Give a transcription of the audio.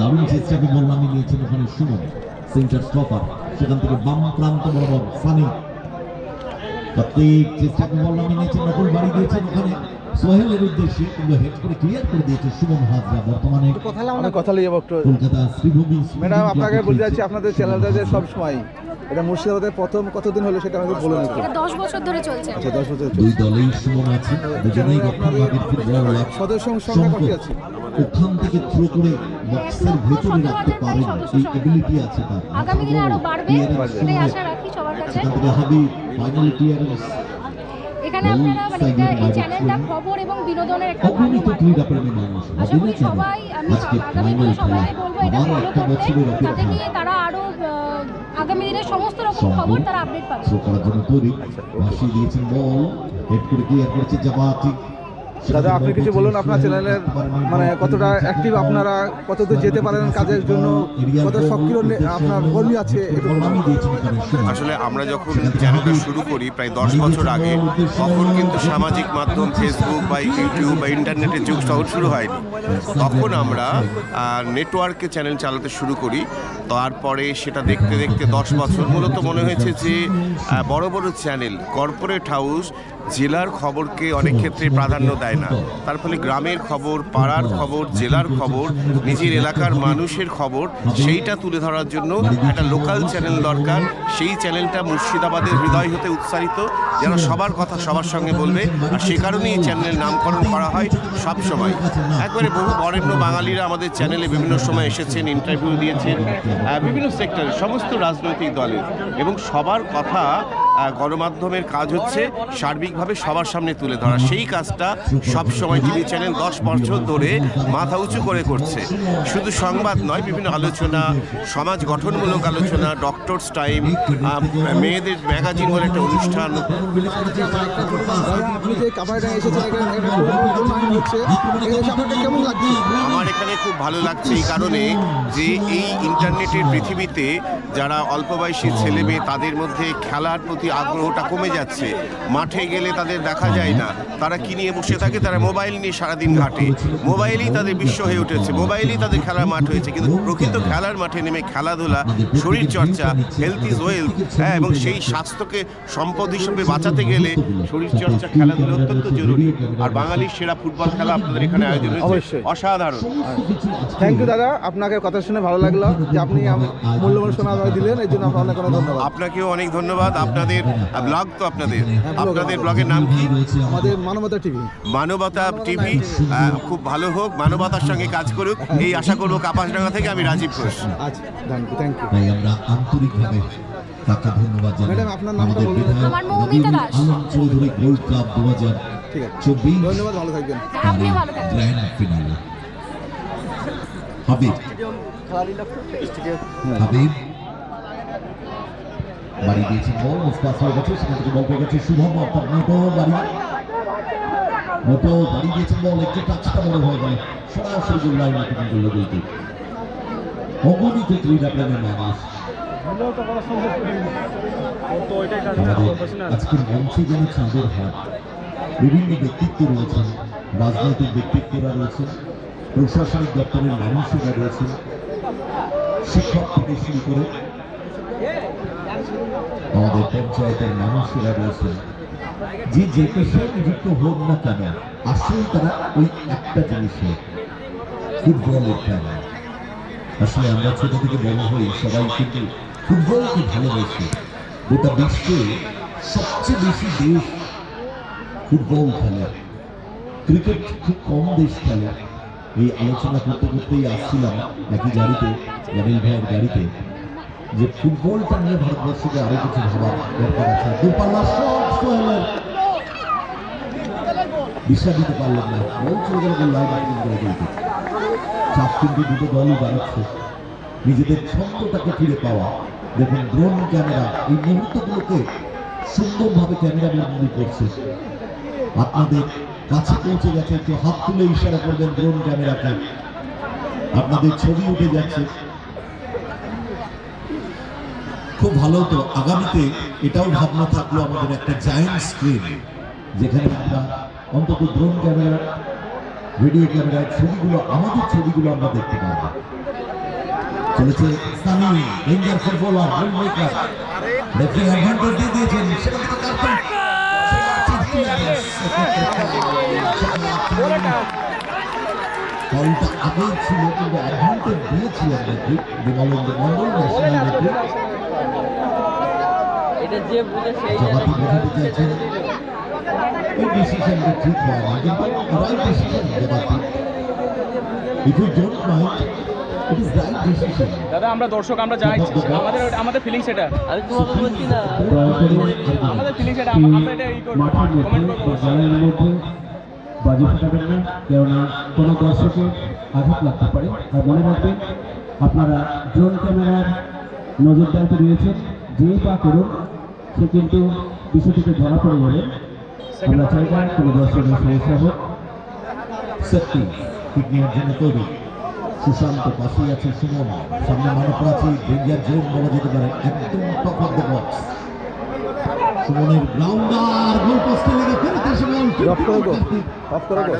দারুণ চেষ্টাকে বললাম নিয়েছেন ওখানে সুমন। সেন্টার স্টপার সেখান থেকে বাম প্রান্ত বরাবর সানি। প্রত্যেক চেষ্টাকে বললাম নিয়েছেন নকল বাড়ি দিয়েছেন ওখানে। সোহেলের উদ্দেশ্যে কিন্তু হেড করে ক্লিয়ার করে দিয়েছে সুমন হাজরা বর্তমানে। আমি কথা লিয়ে যাব একটু। কলকাতা শ্রীভূমি ম্যাডাম আপনাকে বলতে যাচ্ছি আপনাদের চ্যানেলটা যে সব সময় এটা মুর্শিদাবাদের প্রথম কতদিন হলো সেটা আমাকে বলে নিতে এটা দশ বছর ধরে চলছে। আচ্ছা দশ বছর দুই দলেই সুমন আছে দুজনেই রক্ষণভাগের ফুটবল সদস্য সংখ্যা কত আছে? ওখান থেকে থ্রো করে বক্সের ভেতরে রাখতে পারেন এই এবিলিটি আছে তার। আগামী দিনে আরও বাড়বে এটাই আশা রাখি সবার কাছে। থেকে হবে ফাইনাল ক্লিয়ারেন্স এখানে আপনারা মানে এটা এই চ্যানেলটা খবর এবং বিনোদনের একটা ভালো আশা করি সবাই আমি আগামী দিনে সবাইকে বলব এটা ফলো করতে বছরের কি তারা আরও আগামী দিনের সমস্ত রকম খবর তারা আপডেট পাবে। করার জন্য তৈরি। ভাসিয়ে দিয়েছেন বল। হেড করে ক্লিয়ার করেছে জামাতি। দাদা, আপনি কিছু বলুন আপনার চ্যানেলের মানে কতটা অ্যাক্টিভ আপনারা, কতদূর যেতে পারেন কাজের জন্য, কত সক্রিয় আপনার কর্মী আছে। আসলে আমরা যখন চ্যানেলটা শুরু করি, প্রায় দশ বছর আগে, তখন কিন্তু সামাজিক মাধ্যম ফেসবুক বা ইউটিউব বা ইন্টারনেটের যুগ তখন শুরু হয়নি তখন আমরা নেটওয়ার্কে চ্যানেল চালাতে শুরু করি তারপরে সেটা দেখতে দেখতে দশ বছর। মূলত মনে হয়েছে যে বড় বড় চ্যানেল, কর্পোরেট হাউস, জেলার খবরকে অনেক ক্ষেত্রে প্রাধান্য দেয় না। তার ফলে গ্রামের খবর, পাড়ার খবর, জেলার খবর, নিজের এলাকার মানুষের খবর, সেইটা তুলে ধরার জন্য একটা লোকাল চ্যানেল দরকার। সেই চ্যানেলটা মুর্শিদাবাদের হৃদয় হতে উৎসারিত যেন সবার কথা সবার সঙ্গে বলবে। আর সে কারণেই এই চ্যানেলের নামকরণ করা হয় সব সময়। একবারে বহু বরেণ্য বাঙালিরা আমাদের চ্যানেলে বিভিন্ন সময় এসেছেন ইন্টারভিউ দিয়েছেন বিভিন্ন সেক্টরে সমস্ত রাজনৈতিক দলের। এবং সবার কথা গণমাধ্যমের কাজ হচ্ছে সার্বিকভাবে সবার সামনে তুলে ধরা। সেই কাজটা সব সময় টিভি চ্যানেল দশ বছর ধরে মাথা উঁচু করে করছে। শুধু সংবাদ নয় বিভিন্ন আলোচনা সমাজ গঠনমূলক আলোচনা ডক্টরস টাইম মেয়েদের ম্যাগাজিন বলে একটা অনুষ্ঠান। আমার এখানে খুব ভালো লাগছে এই কারণে যে এই ইন্টারনেটের পৃথিবীতে যারা অল্প বয়সী ছেলে মেয়ে তাদের মধ্যে খেলার প্রতি আগ্রহটা কমে যাচ্ছে। মাঠে গেলে তাদের দেখা যায় না। তারা কি নিয়ে বসে থাকে? তারা মোবাইল নিয়ে সারাদিন ঘাটে। মোবাইলই তাদের বিশ্ব হয়ে উঠেছে। মোবাইলই তাদের খেলার মাঠ হয়েছে। কিন্তু প্রকৃত খেলার মাঠে নেমে খেলাধুলা শরীর চর্চা হেলথ ইজ ওয়েলথ হ্যাঁ এবং সেই স্বাস্থ্যকে সম্পদ হিসেবে বাঁচাতে গেলে শরীর চর্চা খেলাধুলা অত্যন্ত জরুরি। আর বাঙালির সেরা ফুটবল খেলা আপনাদের এখানে আয়োজন হয়েছে। অসাধারণ। থ্যাংক ইউ দাদা। আপনাকে কথা শুনে ভালো লাগল যে আপনি মূল্যবান আমাকে দিলেন। এই জন্য আপনার অনেক অনেক ধন্যবাদ। আপনাকেও অনেক ধন্যবাদ। আপনাদের ব্লগ তো আপনাদের। আপনাদের ব্লগের নাম কি? আমাদের মানবতা টিভি। মানবতা টিভি খুব ভালো হোক মানবতার সঙ্গে কাজ করুক। এই আশা করব কাপাসডাঙ্গা থেকে আমি রাজীব ঘোষ। আচ্ছা থ্যাংক ইউ তাই আমরা আন্তরিকভাবে তাকে ধন্যবাদ জানাই। ম্যাডাম, আপনার নামটা বলুন। আমার মৌমিতা দাস। আলম চৌধুরী গোল্ড কাপ দু হাজার ঠিক আছে। চব্বিশ। ধন্যবাদ ভালো থাকবেন। আপনিও ভালো থাকবেন। Grand finale Habib. হাবিব। বাড়ি দিয়েছে বল মুস্তাফ হয়ে গেছে, সেখান থেকে বল পেয়ে গেছে শুভম অর্থাৎ মোটো বাড়ি। মোটো বাড়ি দিয়েছে বল একটু টাচটা বড় হয়ে গেল। সরাসরি গোল লাইন করল বলতে অগণিত আজকের মঞ্চে যেন চাঁদের হাট বিভিন্ন ব্যক্তিত্ব রয়েছেন, রাজনৈতিক ব্যক্তিত্বরা রয়েছেন, প্রশাসনিক দপ্তরের মানুষেরা রয়েছেন। শিক্ষক থেকে শুরু করে আমাদের পঞ্চায়েতের মানুষেরা রয়েছেন যে যে পেশায় নিযুক্ত হোক না কেন, আসলে তারা ওই একটা জিনিসে ফুটবলের খেলা আসলে আমরা ছোট থেকে বড় হই সবাই কিন্তু ফুটবলকে ভালোবাসি। গোটা বিশ্বে সবচেয়ে বেশি দেশ ফুটবল খেলে। ক্রিকেট খুব কম দেশ খেলে। এই আলোচনা করতে করতেই আসছিলাম একই গাড়িতে জামিল ভাইয়ের গাড়িতে। যে ফুটবলটা নিয়ে ভারতবর্ষকে আরও কিছু ভাবার দরকার আছে। দূরপাল্লা শট সোহেলের দিশা দিতে পারলেন না বল চলে গেল গোল লাইন করে দিতে চাপ কিন্তু দুটো দলই বাড়াচ্ছে। নিজেদের ছন্দটাকে ফিরে পাওয়া। দেখুন ড্রোন ক্যামেরা এই মুহূর্তগুলোকে সুন্দরভাবে ক্যামেরা বন্দি করছে। আপনাদের কাছে পৌঁছে গেছে, একটু হাত তুলে ইশারা করবেন ড্রোন ক্যামেরাকে আপনাদের ছবি উঠে যাচ্ছে। খুব ভালো তো আগামীতে এটাও ভাবনা থাকল আমাদের একটা জায়েন্ট স্ক্রিন যেখানে আমরা অন্তত ড্রোন ক্যামেরা ভিডিও ক্যামেরায় ছবিগুলো, আমাদের ছবিগুলো আমরা দেখতে পাবো। চলেছে ছিল, কিন্তু মন্ডল এটা যে বুঝে সেই জবাবি বোঝাতে চাইছেন এই ডিসিশনটা ঠিক হয় না কিন্তু right decision if you don't mind it is right decision দাদা আমরা দর্শক আমরা যাই আমাদের আমাদের ফিলিংস এটা। আমি তোমাকে বলছি না। আমাদের ফিলিংস এটা। আমরা এটা ই করব কমেন্ট মধ্যে করব জালের মধ্যে বাজি ফাটাবেন না কেননা কোনো দর্শকের আঘাত লাগতে পারে। আর মনে রাখবেন আপনারা ড্রোন ক্যামেরার নজরদারিতে রয়েছেন। যেই পা করুন সে কিন্তু বিষয়টিতে ধরা পড়ে যাবে আমরা চাই না কোনো দর্শকের সমস্যা হোক। সত্যি ঠিক জন্য তৈরি। সুশান্ত পাশেই আছে সুমন। সামনে মানব প্রাচী ডেঞ্জার জোন বলা যেতে পারে একদম টপ অফ দ্য বক্স সুমনের গ্রাউন্ডার গোল পোস্টে লেগে ফেরত এসে বল অফ করে গো। অফ করে গো।